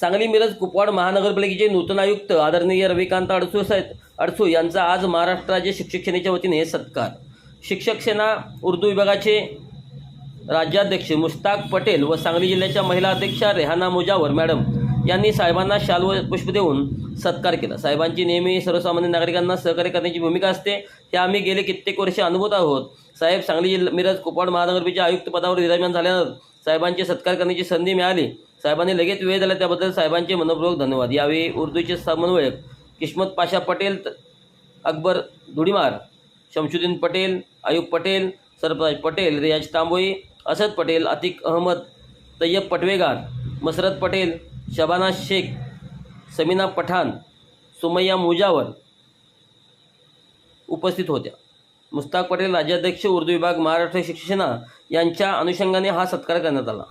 सांगली मिरज कुपवाड महानगरपालिकेचे नूतन आयुक्त आदरणीय रविकांत अडसू साहेब अडसू यांचा आज महाराष्ट्र राज्य शिक्षक सेनेच्या वतीने सत्कार. शिक्षक सेना उर्दू विभागाचे राज्याध्यक्ष मुश्ताक पटेल व सांगली जिल्ह्याच्या महिला अध्यक्षा रेहाना मुजावर मॅडम यांनी साहेबांना शाल व पुष्प देऊन सत्कार केला. साहेबांची नेहमी सर्वसामान्य नागरिकांना सहकार्य करण्याची भूमिका असते. हे आम्ही गेले कित्येक वर्षे अनुभवत आहोत. साहेब सांगली जिल्हा मिरज कुपवाड महानगरपालिकेच्या आयुक्त पदावर विराजमान झाल्यानंतर साहेबांचे सत्कार करण्याची संधी मिळाली. साहेबांनी लगेच वेळ दिला. त्याबद्दल साहेबांचे मनपूर्वक धन्यवाद. यावेळी उर्दूचे समन्वयक किस्मत पाशा पटेल अकबर धुडीमार शमशुद्दीन पटेल आयुब पटेल सरफराज पटेल रियाज तांबोई असद पटेल अतिक अहमद तय्यब पटवेगार मसरत पटेल शबाना शेख समीना पठाण सुमय्या मुजावर उपस्थित होत्या. मुस्ताक पटेल राज्याध्यक्ष उर्दू विभाग महाराष्ट्र शिक्षणा यांच्या अनुषंगाने हा सत्कार करण्यात आला.